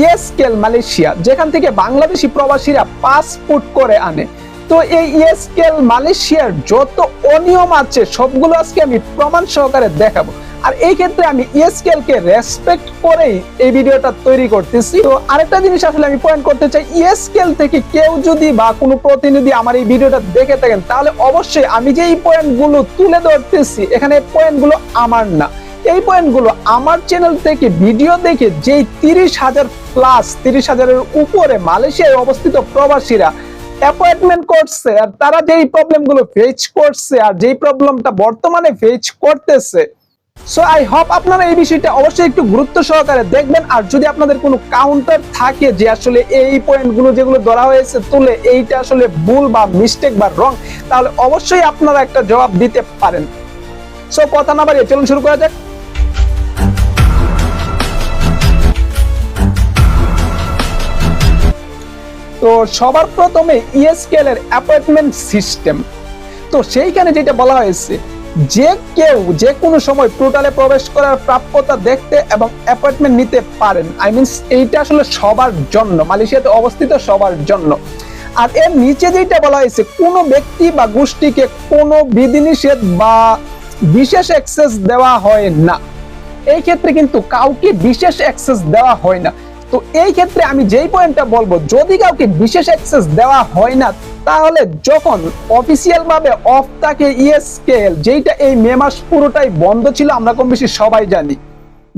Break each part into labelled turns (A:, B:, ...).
A: ইয়েস্কেল Malaysia, যেখান থেকে বাংলাদেশি প্রবাসীরা পাসপোর্ট করে আনে। তো এই ইয়েস্কেল মালয়েশিয়ার যত অনিয়ম আছে, সবগুলো আজকে আমি প্রমাণ সহকারে দেখাবো। আর এই ক্ষেত্রে আমি ইয়েস্কেল কে রেসপেক্ট করেই এই ভিডিওটা তৈরি করতেছি। তো আরেকটা জিনিস আসলে আমি পয়েন্ট করতে চাই ইয়েস্কেল থেকে কেউ যদি বা কোনো প্রতিনিধি আমার এই ভিডিওটা দেখে থাকেন, তাহলে অবশ্যই আমি যে এই পয়েন্টগুলো তুলে ধরতেছি, এখানে পয়েন্টগুলো আমার না। এই পয়েন্টগুলো আমার চ্যানেল থেকে ভিডিও দেখে যেই তিরিশ হাজার প্লাস তিরিশ হাজারের উপরে মালয়েশিয়ায় অবস্থিত প্রবাসীরা অ্যাপয়েন্টমেন্ট করছে আর তারা যেই প্রবলেমগুলো ফেস করছে আর যেই প্রবলেমটা বর্তমানে ফেস করতেছে। সো আই হোপ আপনারা এই বিষয়টা অবশ্যই একটু গুরুত্ব সহকারে দেখবেন। আর যদি আপনাদের কোনো কাউন্টার থাকে যে আসলে এই পয়েন্টগুলো যেগুলো ধরা হয়েছে তুলে এইটা আসলে ভুল বা মিস্টেক বা রং তাহলে অবশ্যই আপনারা একটা জবাব দিতে পারেন। সো কথা না বাড়িয়ে চলুন শুরু করা যাক। তো সবার প্রথমে ইএসকেএল এর অ্যাপয়েন্টমেন্ট সিস্টেম তো সেইখানে যেটা বলা হয়েছে, যে কেউ যে কোনো সময় পোর্টালে প্রবেশ করার প্রাপ্যতা দেখতে এবং অ্যাপয়েন্টমেন্ট নিতে পারেন। আই মিনস এইটা আসলে সবার জন্য, মালয়েশিয়াতে অবস্থিত সবার জন্য। আর এর নিচে যেটা বলা হয়েছে, কোনো ব্যক্তি বা গোষ্ঠীকে কোনো বিধিনিষেধ বা বিশেষ অ্যাক্সেস দেওয়া হয় না। এই ক্ষেত্রে কিন্তু কাউকে বিশেষ অ্যাক্সেস দেওয়া হয় না। তো এই ক্ষেত্রে আমি যেই পয়েন্টটা বলব, যদি কাউকে বিশেষ অ্যাক্সেস দেওয়া হয় না, তাহলে যখন অফিসিয়াল ভাবে অফ থাকে ইএসকেএল যেইটা এই মে মাস পুরোটাই বন্ধ ছিল, আমরা কম বেশি সবাই জানি,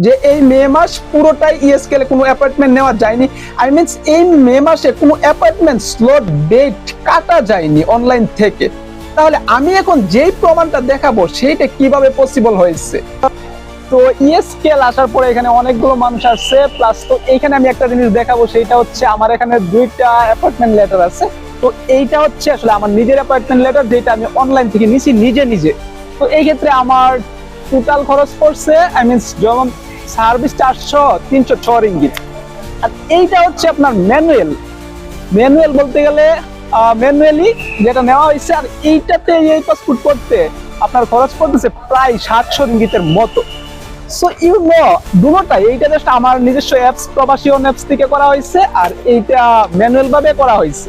A: যে এই মে মাস পুরোটাই ইএসকেএল কোনো অ্যাপয়েন্টমেন্ট নেওয়া যায়নি। আই মিনস এই মে মাসে কোনো অ্যাপয়েন্টমেন্ট স্লট ডেট কাটা যায়নি অনলাইন থেকে। তাহলে আমি এখন যেই প্রমাণটা দেখাবো, সেইটা কীভাবে পসিবল হয়েছে? তো ইএসকেল আসার পরে এখানে অনেকগুলো মানুষ আসছে প্লাস তো এইখানে আমি একটা জিনিস দেখাবো সেটা হচ্ছে আমার এখানে দুইটা অ্যাপয়েন্টমেন্ট লেটার আছে। তো এইটা হচ্ছে আসলে আমার নিজের অ্যাপয়েন্টমেন্ট লেটার যেটা আমি অনলাইন থেকে নিছি নিজে নিজে। তো এই ক্ষেত্রে আমার টোটাল খরচ পড়ছে আই মিনস যেমন সার্ভিস চারশো তিনশো ছ রিঙ্গিত। আর এইটা হচ্ছে আপনার ম্যানুয়াল ম্যানুয়াল বলতে গেলে ম্যানুয়ালি যেটা নেওয়া হয়েছে, আর এইটাতে এই পাসপোর্ট করতে আপনার খরচ পড়তেছে প্রায় সাতশো রিঙ্গিতের মতো। সো ইউ নো দুটোটাই। এইটা জাস্ট আমার নিজস্ব অ্যাপস প্রবাসী অন অ্যাপস থেকে করা হয়েছে আর এইটা ম্যানুয়াল ভাবে করা হয়েছে।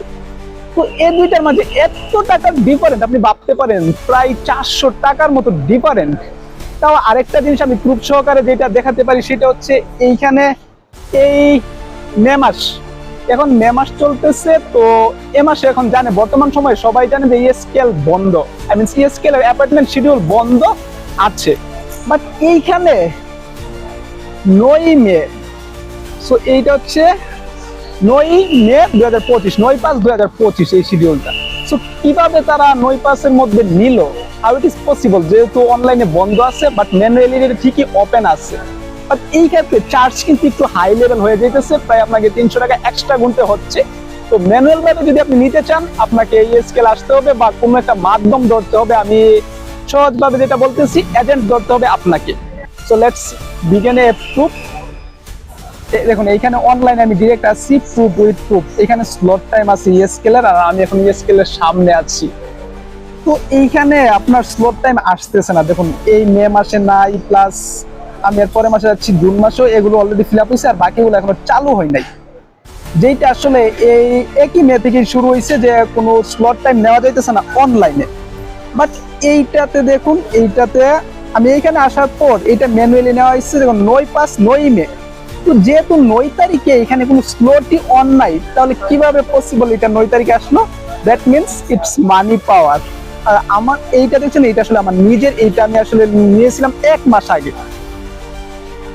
A: তো এই দুইটার মাঝে এত টাকার ডিফারেন্ট আপনি ভাবতে পারেন, প্রায় চারশো টাকার মতো ডিফারেন্ট তাও আরেকটা জিনিস আমি প্রুফ সহকারে যেটা দেখাতে পারি, সেটা হচ্ছে এইখানে এই মে মাস। এখন মে মাস চলতেছে, তো এ মাসে এখন জানে, বর্তমান সময়ে সবাই জানে যে ইএসকেল বন্ধ। আই মিন ইএসকেল এর অ্যাপয়েন্টমেন্ট শিডিউল বন্ধ আছে। বাট এইখানে নয় মে। সো এইটা হচ্ছে নয় মে দু হাজার পঁচিশ, নয় পাঁচ দু হাজার পঁচিশ এই শিডিউলটা সো কীভাবে তারা নয় পাঁচের মধ্যে নিল? হাউ ইট ইস পসিবল যেহেতু অনলাইনে বন্ধ আছে বাট ম্যানুয়ালি ঠিকই ওপেন আছে। বাট এই ক্ষেত্রে চার্জ কিন্তু একটু হাই লেভেল হয়ে যেতেছে, প্রায় আপনাকে তিনশো টাকা এক্সট্রা গুনতে হচ্ছে। তো ম্যানুয়াল ভাবে যদি আপনি নিতে চান, আপনাকে এই স্কেল আসতে হবে বা কোনো একটা মাধ্যম ধরতে হবে। আমি সহজভাবে যেটা বলতেছি এজেন্ট ধরতে হবে আপনাকে। So let's begin a proof দেখুন, এইখানে অনলাইনে আমি ডিরেক্ট আসছি প্রুফ উইথ প্রুফ এখানে স্লট টাইম আছে ইএসকেলের আর আমি এখন ইএসকেলের সামনে আছি। তো এইখানে আপনার স্লট টাইম আসতেছে না। দেখুন, এই মে মাসে নাই প্লাস আমি এর পরের মাসে যাচ্ছি, জুন মাসেও এগুলো অলরেডি ফিল আপ হয়েছে আর বাকিগুলো এখনও চালু হয় নাই। যেইটা আসলে এই একই মে থেকে শুরু হয়েছে যে কোনো স্লট টাইম নেওয়া যাইতেছে না অনলাইনে বাট এইটাতে দেখুন, এইটাতে আমি এইখানে আসার পর এটা ম্যানুয়ালি নেওয়া হয়েছে, দেখুন, নয় পাঁচ, নয় মে। তো যেহেতু নয় তারিখে এখানে কোনো স্লোটি অন নাই, তাহলে কীভাবে পসিবল এটা নয় তারিখে আসলো? That means it's money power আর আমার এইটা দেখছেন, এইটা আসলে আমার নিজের, এইটা আমি আসলে নিয়েছিলাম এক মাস আগে।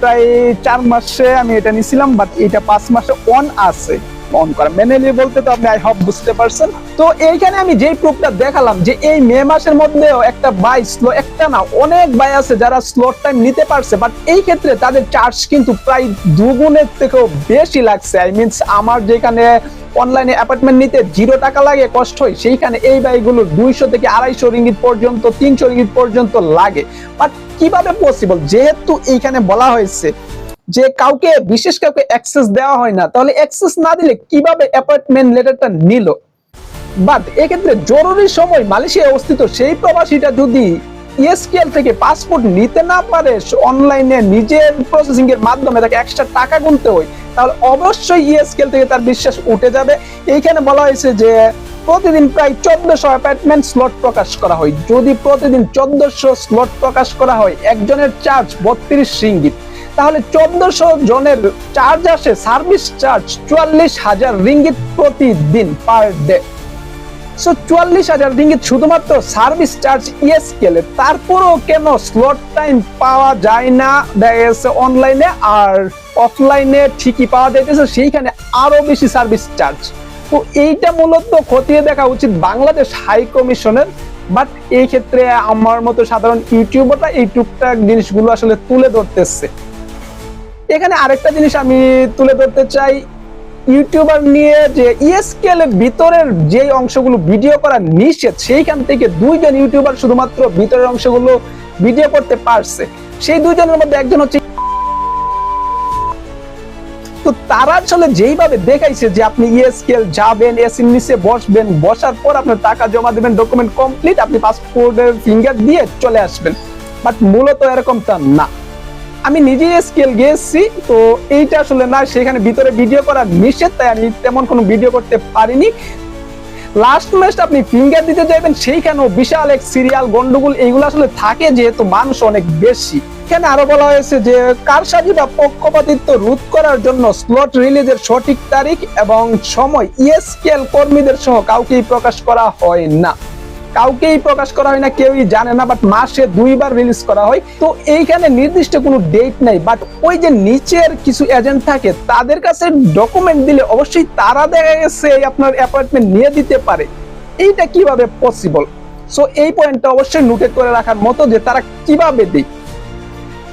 A: প্রায় চার মাসে আমি এটা নিয়েছিলাম বাট এটা পাঁচ মাসে অন আছে। অন করা। ম্যানুয়ালি বলতে তো আপনি আই হপ বুঝতে পারছেন। তো এইখানে আমি যেই প্রুফটা দেখালাম, যে এই মে মাসের মধ্যেও একটা বাই স্লো একটা না, অনেক বাই আছে যারা স্লট টাইম নিতে পারছে বাট এই ক্ষেত্রে তাদের চার্জ কিন্তু প্রায় দুগুণের থেকেও বেশি লাগছে। আই মিনস আমার যেখানে অনলাইনে অ্যাপার্টমেন্ট নিতে জিরো টাকা লাগে, কষ্ট হয়, সেইখানে এই বাইকগুলো দুইশো থেকে আড়াইশো রিঙ্গিত পর্যন্ত, তিনশো রিঙ্গিত পর্যন্ত লাগে। বাট কীভাবে পসিবল যেহেতু এইখানে বলা হয়েছে যে কাউকে, বিশেষ কাউকে অ্যাক্সেস দেওয়া হয় না, তাহলে অ্যাক্সেস না দিলে কীভাবে অ্যাপয়েন্টমেন্ট লেটারটা নিল? বাট এক্ষেত্রে জরুরি সময় মালয়েশিয়ায় অবস্থিত সেই প্রবাসীটা যদি ইএসকেএল থেকে পাসপোর্ট নিতে না পারে অনলাইনে নিজের প্রসেসিং এর মাধ্যমে তাকে এক্সট্রা টাকা গুনতে হয়, তাহলে অবশ্যই ইএসকেএল থেকে তার বিশ্বাস উঠে যাবে। এইখানে বলা হয়েছে যে প্রতিদিন প্রায় চোদ্দশো অ্যাপার্টমেন্ট স্লট প্রকাশ করা হয়। যদি প্রতিদিন চোদ্দশো স্লট প্রকাশ করা হয়, একজনের চার্জ বত্রিশ রিঙ্গিত। তাহলে চোদ্দশো জনের চার্জ আসে সার্ভিস চার্জ চুয়াল্লিশ হাজার রিঙ্গিত প্রতিদিন পার ডে সো চুয়াল্লিশ হাজার রিঙ্গিত শুধুমাত্র সার্ভিস চার্জ ইএসকেলে তারপরও কেন স্লট টাইম পাওয়া যায় না? দেখা অনলাইনে আর অফলাইনে ঠিকই পাওয়া যাইতেছে, সেইখানে আরও বেশি সার্ভিস চার্জ তো এইটা মূলত খতিয়ে দেখা উচিত বাংলাদেশ হাই কমিশনের বাট এই ক্ষেত্রে আমার মতো সাধারণ ইউটিউবাররা এই টুকটাক জিনিসগুলো আসলে তুলে ধরতেছে। এখানে আরেকটা জিনিস আমি তুলে ধরতে চাই ইউটিউবার নিয়ে যে ইএসকেল এর ভিতরের যে অংশগুলো ভিডিও করা নিষেধ, সেইখান থেকে দুইজন ইউটিউবার শুধুমাত্র ভিতরের অংশগুলো ভিডিও করতে পারছে। সেই দুইজনের মধ্যে একজন হচ্ছে তো তারা আসলে যেইভাবে দেখাইছে যে আপনি ইএসকেল যাবেন এসির নিচে বসবেন, বসার পর আপনার টাকা জমা দেবেন ডকুমেন্ট কমপ্লিট আপনি পাসপোর্টের ফিঙ্গার দিয়ে চলে আসবেন। বাট মূলত এরকমটা না। আমি নিজেই স্কেল গিয়েছি, তো এইটা আসলে না, সেখানে ভিতরে ভিডিও করা নিষেধ, তাই আমি তেমন কোনো ভিডিও করতে পারিনি। লাস্ট ম্যাচ আপনি ফিঙ্গার দিতে যাবেন, সেইখানেও বিশাল এক সিরিয়াল গন্ডগোল, এইগুলো আসলে থাকে যেহেতু মানুষ অনেক বেশি। এখানে আরও বলা হয়েছে যে, কারসাজি বা পক্ষপাতিত্ব রোধ করার জন্য স্লট রিলিজের সঠিক তারিখ এবং সময় ইএসকেল কর্মীদের সহ কাউকেই প্রকাশ করা হয় না। কাউকেই প্রকাশ করা হয় না, কেউই জানে না বাট মাসে দুইবার রিলিজ করা হয়। তো এইখানে নির্দিষ্ট কোনো ডেট নাই বাট ওই যে নিচের কিছু এজেন্ট থাকে, তাদের কাছে ডকুমেন্ট দিলে অবশ্যই তারা দেখা গেছে আপনার অ্যাপয়েন্টমেন্ট নিয়ে দিতে পারে। এইটা কীভাবে পসিবল সো এই পয়েন্টটা অবশ্যই নোটেট করে রাখার মতো যে তারা কীভাবে দেয়।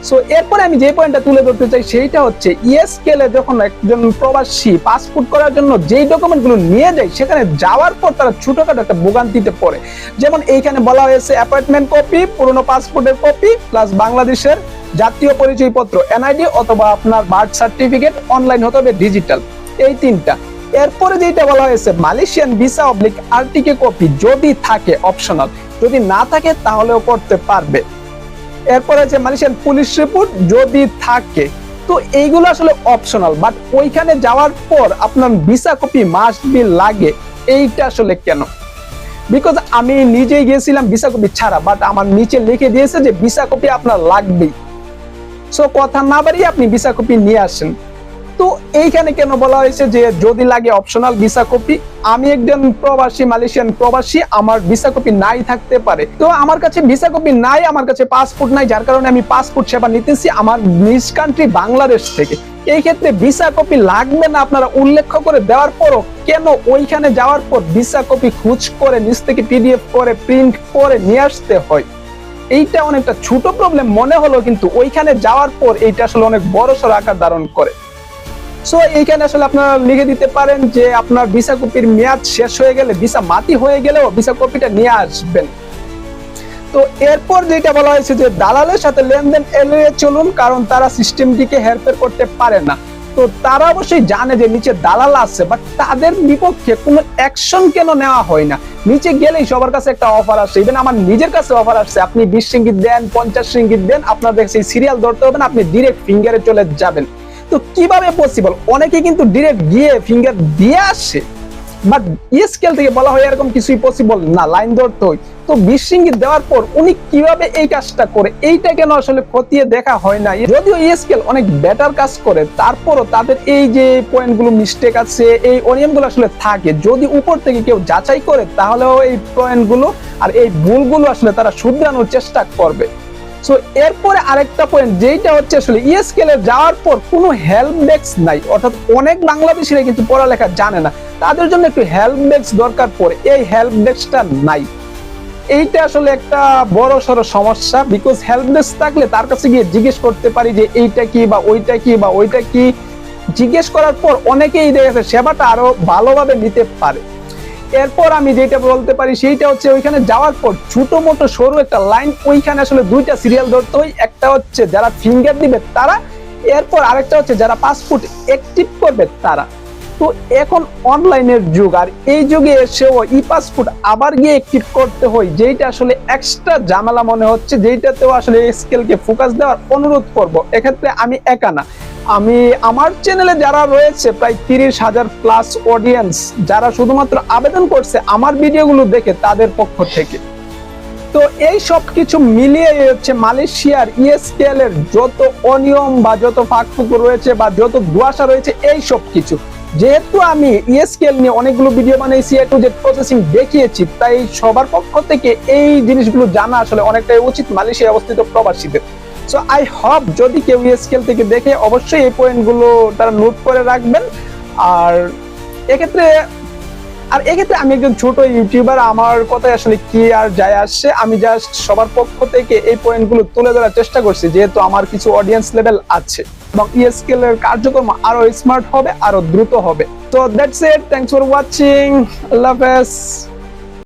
A: সো এরপরে আমি যে পয়েন্টটা তুলে ধরতে চাই, সেইটা হচ্ছে ইএসকেলে যখন একজন প্রবাসী পাসপোর্ট করার জন্য যেই ডকুমেন্টগুলো নিয়ে যায়, সেখানে যাওয়ার পর তারা ছোটখাটো একটা ভোগান্তিতে পড়ে। যেমন এইখানে বলা হয়েছে অ্যাপয়েন্টমেন্ট কপি পুরনো পাসপোর্টের কপি প্লাস বাংলাদেশের জাতীয় পরিচয়পত্র এনআইডি অথবা আপনার বার্থ সার্টিফিকেট অনলাইন হতে হবে ডিজিটাল এই তিনটা। এরপরে যেটা বলা হয়েছে মালয়েশিয়ান ভিসা অবলিক আরটিকে কপি যদি থাকে অপশনাল যদি না থাকে, তাহলেও করতে পারবে। এরপরে আছে মালয়েশিয়ান পুলিশ রিপোর্ট, যদি থাকে। তো এইগুলো আসলে অপশনাল বাট ওইখানে যাওয়ার পর আপনার ভিসা কপি মাস্ট বি লাগে। এইটা আসলে কেন? বিকজ আমি নিজেই গিয়েছিলাম ভিসা কপি ছাড়া বাট আমার নিচে লিখে দিয়েছে যে ভিসা কপি আপনার লাগবেই। সো কথা না বাড়িয়ে আপনি ভিসা কপি নিয়ে আসেন। তো এইখানে কেন বলা হয়েছে যে যদি লাগে অপশনাল ভিসা কপি আমি একজন প্রবাসী, মালয়েশিয়ান প্রবাসী, আমার ভিসা কপি নাই থাকতে পারে। তো আমার কাছে ভিসা কপি নাই, আমার কাছে পাসপোর্ট নাই, যার কারণে আমি পাসপোর্ট সেবা নিতেছি আমার নিজ কান্ট্রি বাংলাদেশ থেকে। এই ক্ষেত্রে ভিসা কপি লাগবে না আপনারা উল্লেখ করে দেওয়ার পরও কেন ওইখানে যাওয়ার পর ভিসা কপি খুঁজ করে, নিজ থেকে পিডিএফ করে প্রিন্ট করে নিয়ে আসতে হয়? এইটা অনেকটা ছোট প্রবলেম মনে হলো কিন্তু ওইখানে যাওয়ার পর এইটা আসলে অনেক বড় সড় আকার ধারণ করে। সো এইখানে আসলে আপনারা লিখে দিতে পারেন যে আপনার ভিসা কপির মেয়াদ শেষ হয়ে গেলে, ভিসা মাটি হয়ে গেলেও ভিসা কপিটা নিয়ে আসবেন। তো এরপর যেটা বলা হয়েছে যে দালালের সাথে লেনদেন এড়িয়ে চলুন, কারণ তারা সিস্টেমটিকে হেরফের করতে পারে না। তো তারা অবশ্যই জানে যে নিচে দালাল আছে বাট তাদের বিপক্ষে কোনো অ্যাকশন কেন নেওয়া হয় না? নিচে গেলেই সবার কাছে একটা অফার আসছে। ইভেন আমার নিজের কাছে অফার আসছে। আপনি বিশ রিঙ্গিত দেন, পঞ্চাশ সিঙ্গিত দেন আপনার দেখছি সিরিয়াল ধরতে হবে না, আপনি ডিরেক্ট ফিঙ্গারে চলে যাবেন। তো কীভাবে পসিবল অনেকে কিন্তু ডিরেক্ট গিয়ে ফিঙ্গার দিয়ে আসে। বাট স্কেল থেকে বলা হয় এরকম কিছুই পসিবল না লাইন ধরতে হয়। তো বিশ দেওয়ার পর উনি কীভাবে এই কাজটা করে এইটা কেন আসলে খতিয়ে দেখা হয় না যদিও স্কেল অনেক বেটার কাজ করে, তারপরও তাদের এই যে পয়েন্টগুলো মিস্টেক আছে, এই অনিয়মগুলো আসলে থাকে। যদি উপর থেকে কেউ যাচাই করে, তাহলেও এই পয়েন্টগুলো আর এই ভুলগুলো আসলে তারা শুধরানোর চেষ্টা করবে। সো এরপরে আরেকটা পয়েন্ট যেটা হচ্ছে আসলে ইএসকেল এ যাওয়ার পর কোনো হেল্প ডেস্ক নাই। অর্থাৎ অনেক বাংলাদেশিরা কিন্তু পড়ালেখা জানে না। তাদের জন্য একটু হেল্প ডেস্ক দরকার পড়ে। এই হেল্প ডেস্কটা নাই। এইটা আসলে একটা বড় সড়ো সমস্যা বিকজ হেল্প ডেস্ক থাকলে তার কাছে গিয়ে জিজ্ঞেস করতে পারি যে এইটা কি বা ওইটা কি বা ওইটা কি? জিজ্ঞেস করার পর অনেকেই দেখেছে সেবাটা আরও ভালোভাবে নিতে পারে। এরপর আমি যেটা বলতে পারি সেইটা হচ্ছে ওইখানে যাওয়ার পর ছোট মোটো সরু একটা লাইন, ওইখানে আসলে দুইটা সিরিয়াল ধরতে হয়। একটা হচ্ছে যারা ফিঙ্গার দিবে তারা, এরপর আরেকটা হচ্ছে যারা পাসপোর্ট অ্যাক্টিভ করবে তারা। তো এখন অনলাইনের যুগ, আর এই যুগে এসেও ই পাসপোর্ট আবার গিয়ে অ্যাক্টিভ করতে হয়, যেইটা আসলে এক্সট্রা ঝামেলা মনে হচ্ছে, যেইটাতেও আসলে স্কেলকে ফোকাস দেওয়ার অনুরোধ করব। এক্ষেত্রে আমি একা না। আমি আমার চ্যানেলে যারা রয়েছে, প্রায় তিরিশ হাজার প্লাস অডিয়েন্স যারা শুধুমাত্র আবেদন করছে আমার ভিডিওগুলো দেখে তাদের পক্ষ থেকে। তো এই সব কিছু মিলিয়ে হচ্ছে মালয়েশিয়ার ইএসকেএল এর যত অনিয়ম বা যত ফাঁকফুক রয়েছে বা যত দুয়াশা রয়েছে, এই সব কিছু। যেহেতু আমি ইএসকেএল নিয়ে অনেকগুলো ভিডিও বানাইছি, এ টু জেড প্রসেসিং দেখিয়েছি, তাই সবার পক্ষ থেকে এই জিনিসগুলো জানা আসলে অনেকটাই উচিত মালয়েশিয়ায় অবস্থিত প্রবাসীদের। সো আই হোপ যদি কেউ স্কেল থেকে দেখে, অবশ্যই এই পয়েন্টগুলো তারা নোট করে রাখবেন। আর এক্ষেত্রে আর এক্ষেত্রে আমি একজন ছোট ইউটিউবার আমার কথায় আসলে কি আর যায় আসছে, আমি জাস্ট সবার পক্ষ থেকে এই পয়েন্টগুলো তুলে ধরার চেষ্টা করছি, যেহেতু আমার কিছু অডিয়েন্স লেভেল আছে। এবং ইএসকেল এর কার্যক্রম আরও স্মার্ট হবে, আরও দ্রুত হবে। তো that's it thanks for watching আল্লাহ হাফেজ।